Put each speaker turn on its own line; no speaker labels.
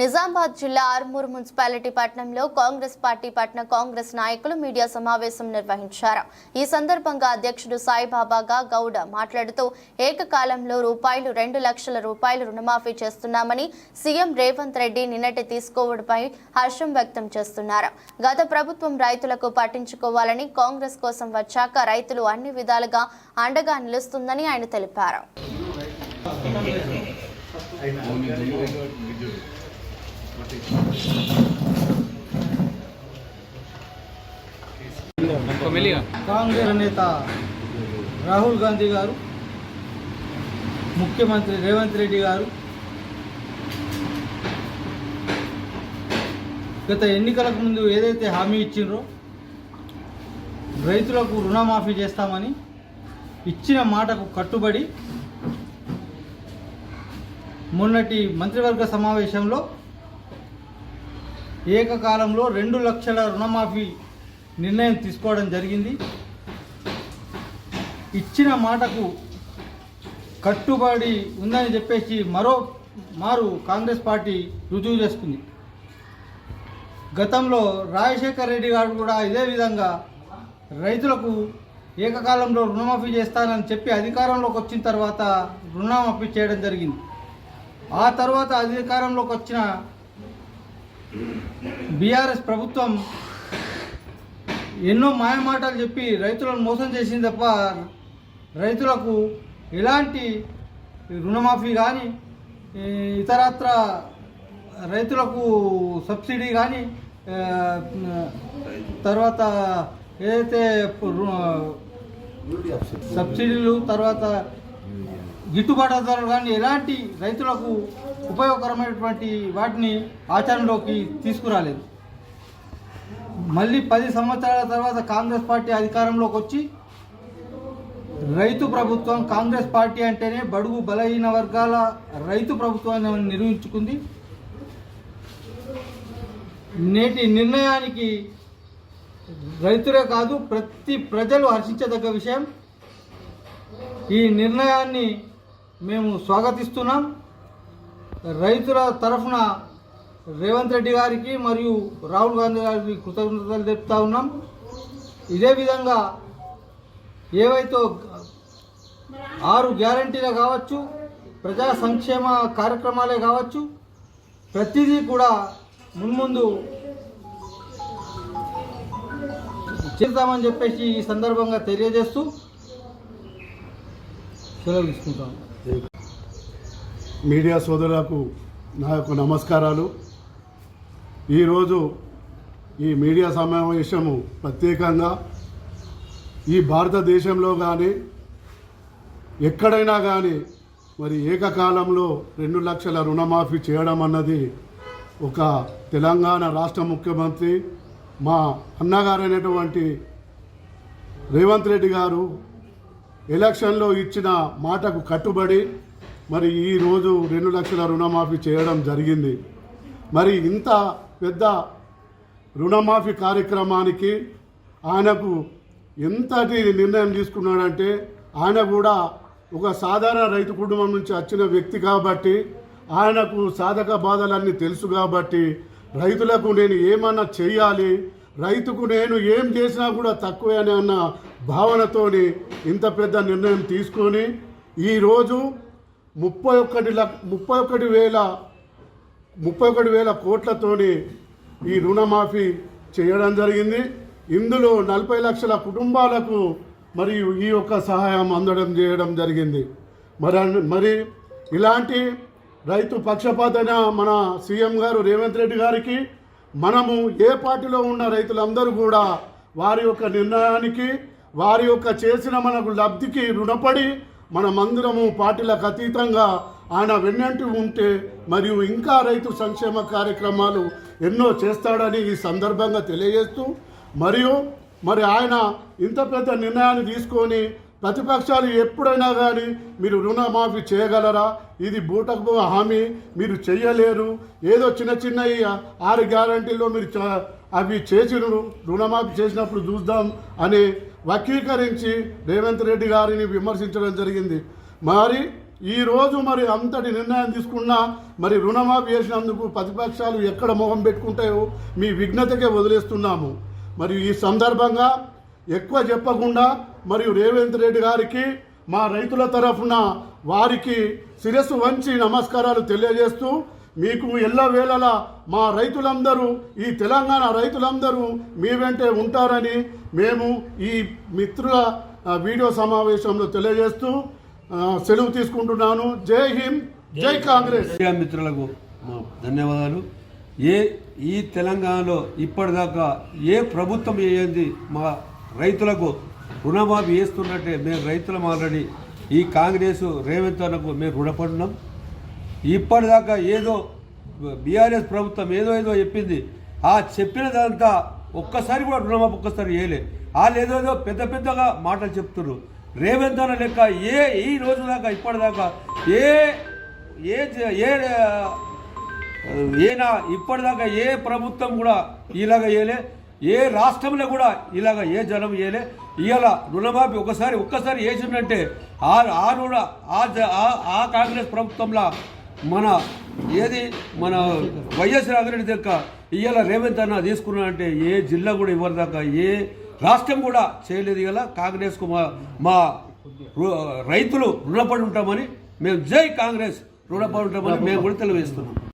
నిజామాబాద్ జిల్లా ఆర్మూర్ మున్సిపాలిటీ పట్టణంలో కాంగ్రెస్ పార్టీ పట్టణ కాంగ్రెస్ నాయకులు మీడియా సమావేశం నిర్వహించారు. ఈ సందర్భంగా అధ్యక్షుడు సాయిబాబాగా గౌడ మాట్లాడుతూ ఏకకాలంలో రూపాయలు రెండు లక్షల రూపాయలు రుణమాఫీ చేస్తున్నామని సీఎం రేవంత్ రెడ్డి నిన్నటి తీసుకోవడంపై హర్షం వ్యక్తం చేస్తున్నారు. గత ప్రభుత్వం రైతులకు పట్టించుకోవాలని కాంగ్రెస్ కోసం వచ్చాక రైతులు అన్ని విధాలుగా అండగా నిలుస్తుందని ఆయన తెలిపారు.
కాంగ్రెస్ నేత రాహుల్ గాంధీ గారు ముఖ్యమంత్రి రేవంత్ రెడ్డి గారు గత ఎన్నికలకు ముందు ఏదైతే హామీ ఇచ్చిండ్రో రైతులకు రుణమాఫీ చేస్తామని ఇచ్చిన మాటకు కట్టుబడి మొన్నటి మంత్రివర్గ సమావేశంలో ఏకకాలంలో రెండు లక్షల రుణమాఫీ నిర్ణయం తీసుకోవడం జరిగింది. ఇచ్చిన మాటకు కట్టుబడి ఉందని చెప్పేసి మరో మారు కాంగ్రెస్ పార్టీ రుజువు చేసుకుంది. గతంలో రాజశేఖర్ రెడ్డి గారు కూడా ఇదే విధంగా రైతులకు ఏకకాలంలో రుణమాఫీ చేస్తానని చెప్పి అధికారంలోకి వచ్చిన తర్వాత రుణమాఫీ చేయడం జరిగింది. ఆ తర్వాత అధికారంలోకి వచ్చిన బీఆర్ఎస్ ప్రభుత్వం ఎన్నో మాయమాటలు చెప్పి రైతులను మోసం చేసింది తప్ప రైతులకు ఎలాంటి రుణమాఫీ కానీ ఇతరత్ర రైతులకు సబ్సిడీ కానీ తర్వాత ఏదైతే సబ్సిడీలు తర్వాత గిట్టుబాటు ధరలు కానీ ఎలాంటి రైతులకు ఉపయోగకరమైనటువంటి వాటిని ఆచరణలోకి తీసుకురాలేదు. మళ్ళీ పది సంవత్సరాల తర్వాత కాంగ్రెస్ పార్టీ అధికారంలోకి వచ్చి రైతు ప్రభుత్వం కాంగ్రెస్ పార్టీ అంటేనే బడుగు బలహీన వర్గాల రైతు ప్రభుత్వాన్ని నిర్మించుకుంది. నేటి నిర్ణయానికి రైతులే కాదు ప్రతి ప్రజలు హర్షించదగ్గ విషయం. ఈ నిర్ణయాన్ని మేము స్వాగతిస్తున్నాం. రైతుల తరఫున రేవంత్ రెడ్డి గారికి మరియు రాహుల్ గాంధీ గారికి కృతజ్ఞతలు తెలుపుతా ఉన్నాం. ఇదే విధంగా ఏవైతే ఆరు గ్యారంటీలే కావచ్చు ప్రజా సంక్షేమ కార్యక్రమాలే కావచ్చు ప్రతిదీ కూడా మున్ముందు చేద్దామని చెప్పేసి ఈ సందర్భంగా తెలియజేస్తూ సెలవు తీసుకుంటాం.
మీడియా సోదరులకు నా యొక్క నమస్కారాలు. ఈరోజు ఈ మీడియా సమావేశము ప్రత్యేకంగా ఈ భారతదేశంలో కానీ ఎక్కడైనా కానీ మరి ఏకకాలంలో రెండు లక్షల రుణమాఫీ చేయడం అన్నది ఒక తెలంగాణ రాష్ట్ర ముఖ్యమంత్రి మా అన్నగారైనటువంటి రేవంత్ రెడ్డి గారు ఎలక్షన్లో ఇచ్చిన మాటకు కట్టుబడి మరి ఈరోజు రెండు లక్షల రుణమాఫీ చేయడం జరిగింది. మరి ఇంత పెద్ద రుణమాఫీ కార్యక్రమానికి ఆయనకు ఎంతటి నిర్ణయం తీసుకున్నాడంటే ఆయన కూడా ఒక సాధారణ రైతు కుటుంబం నుంచి వచ్చిన వ్యక్తి కాబట్టి ఆయనకు సాధక బాధలన్నీ తెలుసు కాబట్టి రైతులకు నేను ఏమన్నా చేయాలి రైతుకు నేను ఏం చేసినా కూడా తక్కువే అని అన్న భావనతోని ఇంత పెద్ద నిర్ణయం తీసుకొని ఈరోజు ముప్పై ఒక్కటి లక్ష ముప్పై ఒకటి వేల ముప్పై ఒకటి వేల కోట్లతోని ఈ రుణమాఫీ చేయడం జరిగింది. ఇందులో నలభై లక్షల కుటుంబాలకు మరియు ఈ యొక్క సహాయం అందడం చేయడం జరిగింది. మరి మరి ఇలాంటి రైతు పక్షపాతన మన సీఎం గారు రేవంత్ రెడ్డి గారికి మనము ఏ పార్టీలో ఉన్న రైతులందరూ కూడా వారి యొక్క నిర్ణయానికి వారి యొక్క చేసిన మనకు లబ్ధికి రుణపడి మనమందరము పార్టీలకు అతీతంగా ఆయన వెన్నంటి ఉంటే మరియు ఇంకా రైతు సంక్షేమ కార్యక్రమాలు ఎన్నో చేస్తాడని ఈ సందర్భంగా తెలియజేస్తూ మరియు మరి ఆయన ఇంత పెద్ద నిర్ణయాన్ని తీసుకొని ప్రతిపక్షాలు ఎప్పుడైనా కానీ మీరు రుణమాఫీ చేయగలరా? ఇది బూటకు హామీ. మీరు చేయలేరు ఏదో చిన్న చిన్న ఆరు గ్యారంటీలో మీరు చ- అవి చేసిన రుణమాఫీ చేసినప్పుడు చూద్దాం అనే వక్రీకరించి రేవంత్ రెడ్డి గారిని విమర్శించడం జరిగింది. మరి ఈ రోజు మరి అంతటి నిర్ణయం తీసుకున్నా మరి రుణమాఫీ చేసినందుకు ప్రతిపక్షాలు ఎక్కడ మొహం పెట్టుకుంటాయో మీ విఘ్నతకే వదిలేస్తున్నాము. మరియు ఈ సందర్భంగా ఎక్కువ చెప్పకుండా మరియు రేవంత్ రెడ్డి గారికి మా రైతుల తరఫున వారికి శిరస్సు వంచి నమస్కారాలు తెలియజేస్తూ మీకు ఎల్లవేళలా మా రైతులందరూ ఈ తెలంగాణ రైతులందరూ మీ వెంటే ఉంటారని మేము ఈ మిత్రుల వీడియో సమావేశంలో తెలియజేస్తూ సెలవు తీసుకుంటున్నాను. జై హింద్ జై కాంగ్రెస్.
మిత్రులకు ధన్యవాదాలు. ఏ ఈ తెలంగాణలో ఇప్పటిదాకా ఏ ప్రభుత్వం ఏంది మా రైతులకు రుణమాఫీ చేస్తున్నట్టే మేము రైతులం ఆల్రెడీ. ఈ కాంగ్రెస్ రేవంత్ అన్నకు మేము రుణపడినాం. ఇప్పటిదాకా ఏదో బీఆర్ఎస్ ప్రభుత్వం ఏదో ఏదో చెప్పింది. ఆ చెప్పినదంతా ఒక్కసారి కూడా రుణమాపు ఒక్కసారి వేయలే వాళ్ళు ఏదో ఏదో పెద్ద పెద్దగా మాటలు చెప్తున్నారు. రేవంత్ అన్న లెక్క ఏ ఈ రోజు దాకా ఇప్పటిదాకా ఏ ఏ ఏ ఏనా ఇప్పటిదాకా ఏ ప్రభుత్వం కూడా ఇలాగ వేయలే ఏ రాష్ట్రంలో కూడా ఇలాగ ఏ జనం వేయలే ఇవాళ రుణమాఫీ ఒకసారి ఒక్కసారి వేసిందంటే ఆ ఆ రుణ ఆ ఆ- ఆ కాంగ్రెస్ ప్రభుత్వంలో మన ఏది మన వైఎస్ రాఘరెడ్డి దగ్గర ఇవాళ రేవంత్ అన్న తీసుకున్నా అంటే ఏ జిల్లా కూడా ఇవ్వరు దాకా ఏ రాష్ట్రం కూడా చేయలేదు ఇలా కాంగ్రెస్కు మా మా రు- రైతులు రుణపడి ఉంటామని మేము జై కాంగ్రెస్ రుణపడి ఉంటామని మేము కూడా తెలియజేస్తున్నాం.